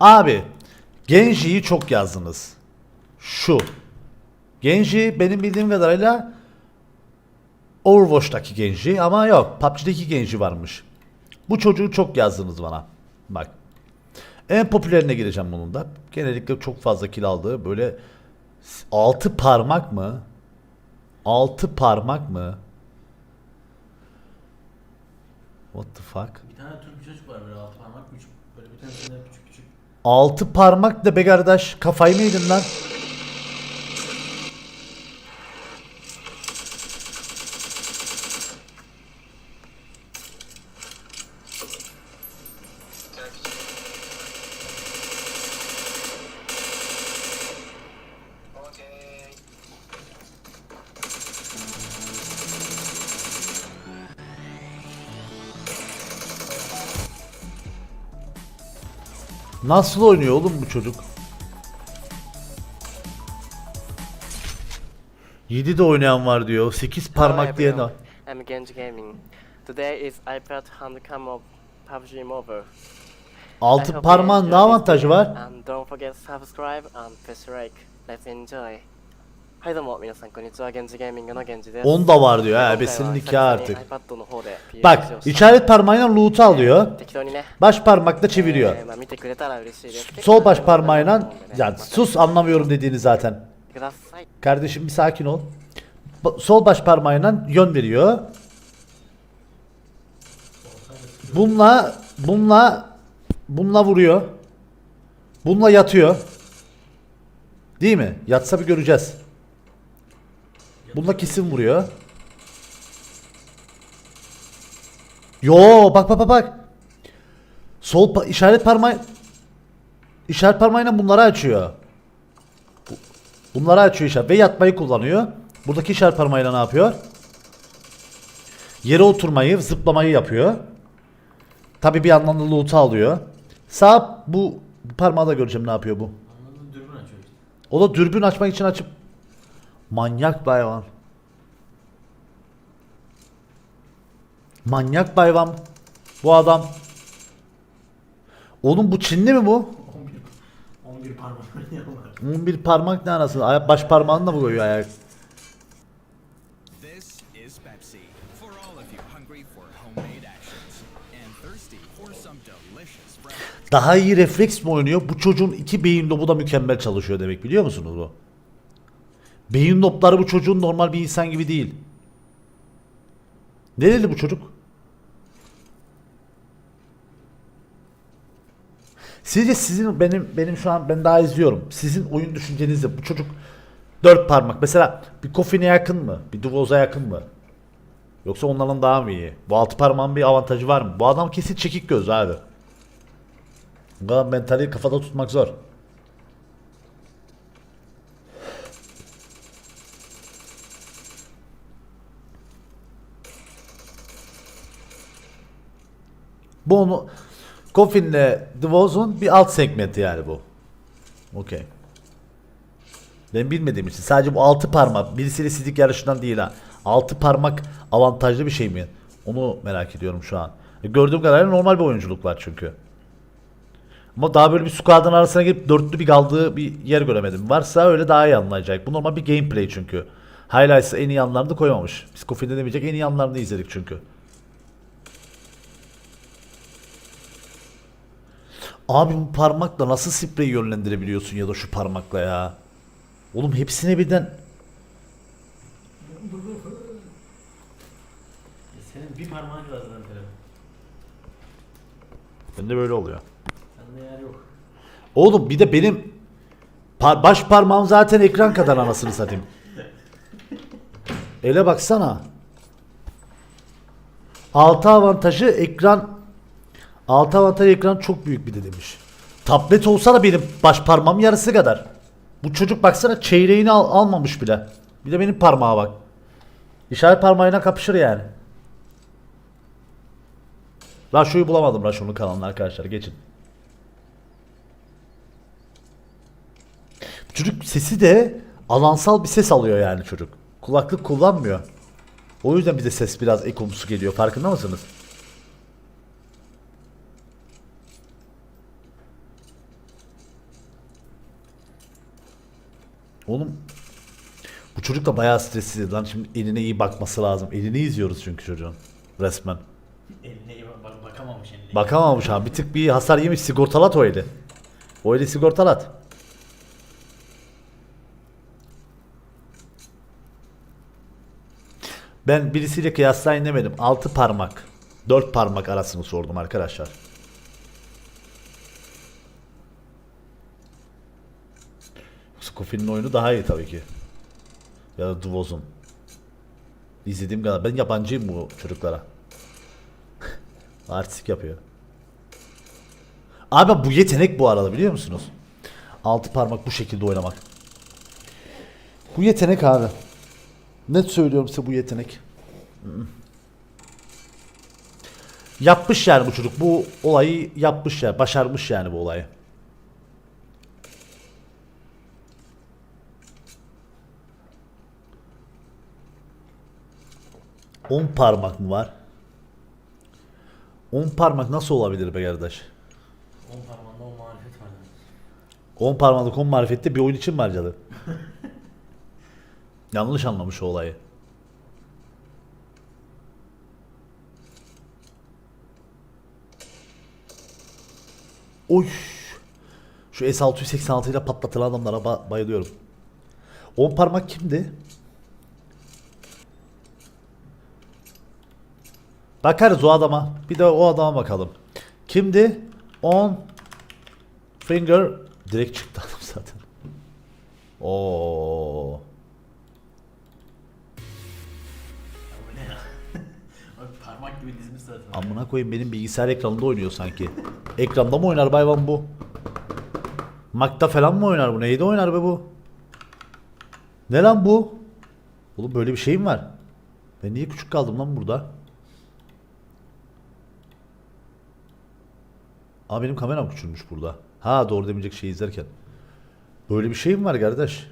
Abi Genji'yi çok yazdınız. Şu. Genji benim bildiğim kadarıyla Overwatch'taki Genji ama yok PUBG'deki Genji varmış. Bu çocuğu çok yazdınız bana. Bak. En popülerine gireceğim bunun da. Genellikle çok fazla kill aldığı böyle 6 parmak mı? 6 parmak mı? What the fuck? Bir tane Türk çocuk var böyle altı parmak küçük. Böyle bir tanesinde küçük küçük. 6 parmak da be kardeş. Kafayı mı yedin lan? Nasıl oynuyor oğlum bu çocuk? 7 de oynayan var diyor. 8 parmak diye de. I'm Genji Gaming. Today is iPad handcam of PUBG Mobile. I 6 hope you parmağın ne avantajı var? And don't forget subscribe and press like. Let's enjoy. はいどうも皆さんこんにちは、ゲンジゲーミングのゲンジです。 10 da var diyor ha. 今回は Besin 久 nikah 々に artık. iPad の方で PUBG を Bak した işaret parmağıyla loot'u alıyor. 適当にね、 Baş parmakla çeviriyor. えーまあ、見てくれたら嬉しいです。 Sol baş parmağıyla 結構ね ya sus anlamıyorum dediğini zaten. ください。 Kardeşim bir sakin ol. Ba- Sol baş parmağıyla yön veriyor. Bununla bununla bununla vuruyor. Bununla yatıyor. Değil mi? Yatsa bir göreceğiz. Bununla kesin vuruyor. Yo bak bak bak bak. Sol pa- işaret parmağı işaret parmağıyla bunları açıyor. Bunları açıyor işaret ve yatmayı kullanıyor. Buradaki işaret parmağıyla ne yapıyor? Yere oturmayı, zıplamayı yapıyor. Tabi bir yandan da loot'u alıyor. Sağ bu parmağı da göreceğim ne yapıyor bu. O da dürbün açmak için açıp manyak bir hayvan. Manyak bir hayvan. Bu adam. Oğlum bu Çinli mi bu? 11 11 parmak oynayanlar. 11 parmak ne anasını? Ayak baş parmağını da mı koyuyor ayak? This is Pepsi. For all of you hungry for homemade actions and thirsty for some delicious breakfast. Daha iyi refleks mi oynuyor? Bu çocuğun iki beyin lobu da mükemmel çalışıyor demek biliyor musunuz bu? Beyin lobları bu çocuğun normal bir insan gibi değil. Nereli bu çocuk? Sizce sizin benim benim şu an ben daha izliyorum. Sizin oyun düşüncenizde bu çocuk dört parmak. Mesela bir Kofi'ne yakın mı? Bir Duvoz'a yakın mı? Yoksa onların daha mı iyi? Bu altı parmağın bir avantajı var mı? Bu adam kesin çekik göz abi. Bu kadar mentali kafada tutmak zor. Bu onu Koffin'le Dvoz'un bir alt segmenti yani bu. Okey. Ben bilmediğim için sadece bu altı parmak birisiyle sizlik yarışından değil ha. Altı parmak avantajlı bir şey mi? Onu merak ediyorum şu an. E, Gördüğüm kadarıyla normal bir oyunculuk var çünkü. Ama daha böyle bir squad'ın arasına girip dörtlü bir kaldığı bir yer göremedim. Varsa öyle daha iyi anlayacak. Bu normal bir gameplay çünkü. Highlights'ı en iyi anlarını koymamış. Biz Koffin'de demeyecek en iyi anlarını izledik çünkü. Abi bu parmakla nasıl spreyi yönlendirebiliyorsun ya da şu parmakla ya? Oğlum hepsine birden E senin bir parmağın kadar zaten bende böyle oluyor. Sende yer yok. Oğlum bir de benim par- baş parmağım zaten ekran kadar anasını satayım. Ele baksana. Altı avantajı ekran Altı avantajı ekran çok büyük bir de demiş. Tablet olsa da benim baş parmağım yarısı kadar. Bu çocuk baksana çeyreğini al- almamış bile. Bir de benim parmağa bak. İşaret parmağıyla kapışır yani. Raşo'yu bulamadım Raşo'nun kanalını arkadaşlar geçin. Çocuk sesi de alansal bir ses alıyor yani çocuk. Kulaklık kullanmıyor. O yüzden bize ses biraz ekomsu geliyor. Farkında mısınız? Oğlum bu çocuk da bayağı stresli lan şimdi eline iyi bakması lazım. Elini izliyoruz çünkü çocuğun resmen. Eline iyi bak bakamamış eline. Bakamamış abi bir tık bir hasar yemiş sigortalat o eli. O eli sigortalat. Ben birisiyle kıyaslayın demedim. 6 parmak. 4 parmak arasını sordum arkadaşlar. Scofi'nin oyunu daha iyi tabii ki. Ya da Duvoz'un. İzlediğim kadar. Ben yabancıyım bu çocuklara. Artistik yapıyor. Abi bu yetenek bu arada biliyor musunuz? Altı parmak bu şekilde oynamak. Bu yetenek abi. Net söylüyorum size bu yetenek. Yapmış yani bu çocuk. Bu olayı yapmış yani. Başarmış yani bu olayı. On parmak mı var? On parmak nasıl olabilir be kardeş? 10 parmağında o marifet var. demek. 10 parmaklık 10 marifette bir oyun için mi harcadı? Yanlış anlamış o olayı. Oy. Şu S686 ile patlatılan adamlara ba- bayılıyorum. 10 parmak kimdi? Bakarız o adama. Bir de o adama bakalım. Kimdi? 10 Finger direkt çıktı adam zaten. Oo. Parmak gibi dizmiş zaten. Amına koyayım benim bilgisayar ekranında oynuyor sanki. Ekranda mı oynar bayvan bu? Mac'ta falan mı oynar bu? Neyde oynar be bu? Ne lan bu? Oğlum böyle bir şeyim var. Ben niye küçük kaldım lan burada? Aa benim kameram küçülmüş burada. Ha doğru demeyecek şey izlerken. Böyle bir şeyim var kardeş.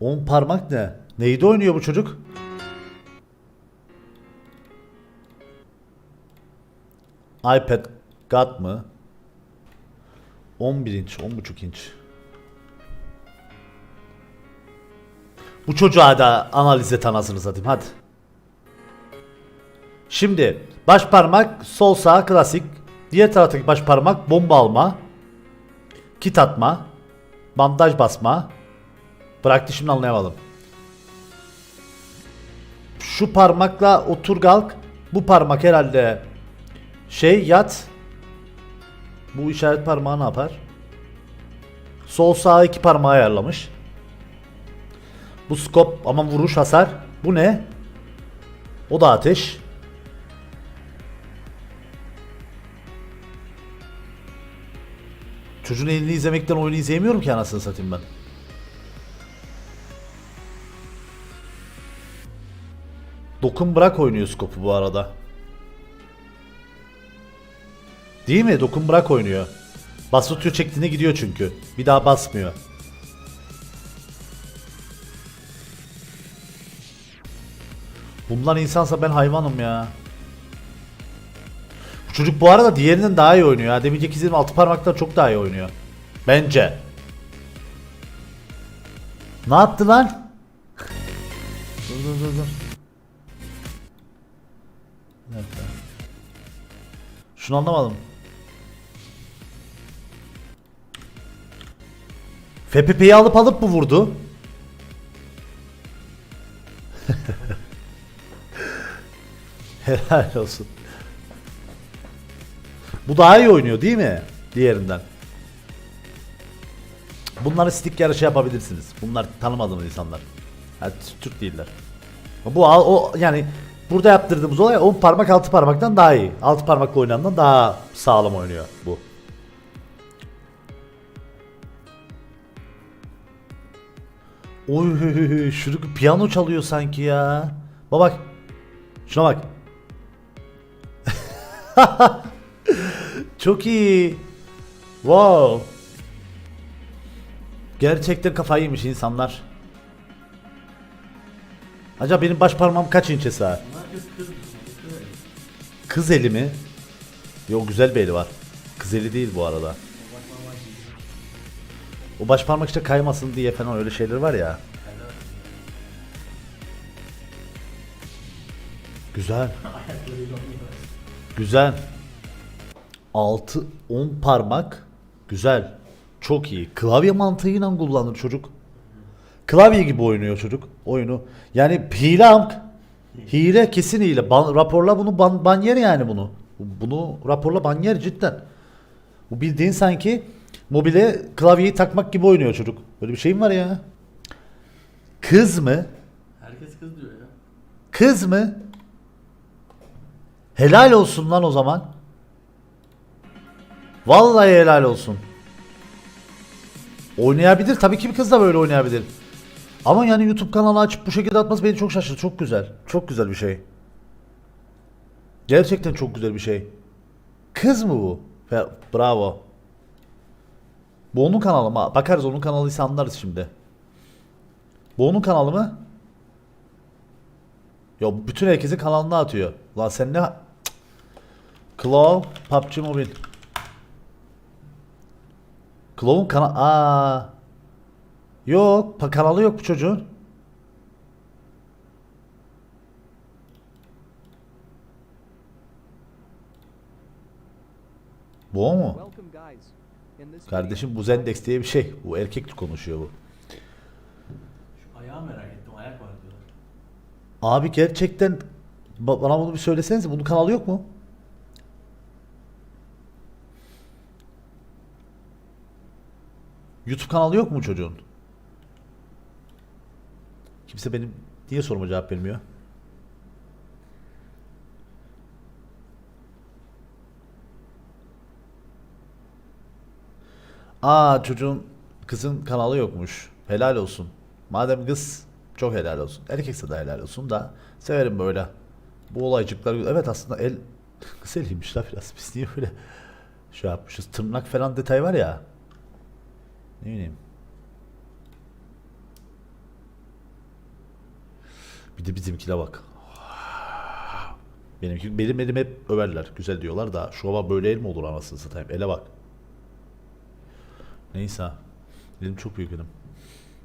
On parmak ne? Neydi oynuyor bu çocuk? iPad God mı? 11 inç, 10.5 inç. Bu çocuğa da analiz et anasını satayım hadi. Şimdi baş parmak sol sağ klasik. Diğer taraftaki baş parmak bomba alma. Kit atma. Bandaj basma. Bıraktı şimdi anlayamadım. Şu parmakla otur kalk. Bu parmak herhalde şey yat. Bu işaret parmağı ne yapar? Sol sağ iki parmağı ayarlamış. Bu skop ama vuruş hasar. Bu ne? O da ateş. Çocuğun elini izlemekten oyunu izleyemiyorum ki anasını satayım ben. Dokun bırak oynuyor skopu bu arada. Değil mi? Dokun bırak oynuyor. Bas tutuyor çektiğine gidiyor çünkü. Bir daha basmıyor. Bunlar insansa ben hayvanım ya. Çocuk bu arada diğerinden daha iyi oynuyor. Ha. Demeyecek izledim altı parmaktan çok daha iyi oynuyor. Bence. Ne yaptı lan? dur dur dur dur. Şunu anlamadım. FPP'yi alıp alıp mı vurdu? Helal olsun. Bu daha iyi oynuyor değil mi? Diğerinden. Bunları stick yarışı yapabilirsiniz. Bunlar tanımadığımız insanlar. Yani Türk değiller. Bu o yani burada yaptırdığımız olay 10 parmak 6 parmaktan daha iyi. 6 parmakla oynanandan daha sağlam oynuyor bu. Oy şurada piyano çalıyor sanki ya. Bak bak. Şuna bak. Çok iyi. Wow. Gerçekten kafayı yemiş insanlar. Acaba benim baş parmağım kaç sığar? Bunlar kız eli mi? Yok güzel bir eli var. Kız eli değil bu arada. O baş parmak işte kaymasın diye falan öyle şeyler var ya. Güzel. Güzel. 6 10 parmak. Güzel. Çok iyi. Klavye mantığıyla kullanır çocuk. Klavye gibi oynuyor çocuk oyunu. Yani hile amk. Hile kesin hile. Ban- raporla bunu ban, ban yer yani bunu. Bunu raporla ban yer cidden. Bu bildiğin sanki mobile klavyeyi takmak gibi oynuyor çocuk. Böyle bir şey mi var ya? Kız mı? Herkes kız diyor ya. Kız mı? Helal olsun lan o zaman. Vallahi helal olsun. Oynayabilir. Tabii ki bir kız da böyle oynayabilir. Ama yani YouTube kanalı açıp bu şekilde atması beni çok şaşırttı. Çok güzel. Çok güzel bir şey. Gerçekten çok güzel bir şey. Kız mı bu? Bravo. Bu onun kanalı mı? Bakarız onun kanalıysa anlarız şimdi. Bu onun kanalı mı? Bu bütün herkesin kanalına atıyor. Lan sen ne... Claw PUBG Mobile. Claw'un kanal... Aa. Yok. Kanalı yok bu çocuğun. Bu o mu? Kardeşim bu Zendex diye bir şey. Bu erkek konuşuyor bu. Şu ayağı merak ettim. Ayak var diyorlar. Abi gerçekten ba- bana bunu bir söylesenize. Bunun kanalı yok mu? YouTube kanalı yok mu çocuğun? Kimse benim niye soruma cevap vermiyor? Aa çocuğun kızın kanalı yokmuş. Helal olsun. Madem kız çok helal olsun. Erkekse de helal olsun da severim böyle. Bu olaycıklar evet aslında el kız eliymiş la biraz biz niye böyle şey yapmışız. Tırnak falan detay var ya. Ne bileyim. Bir de bizimkine bak. Benimki benim elim hep överler. Güzel diyorlar da baba böyle el mi olur anasını satayım. Ele bak. Neyse. Elim çok büyük benim.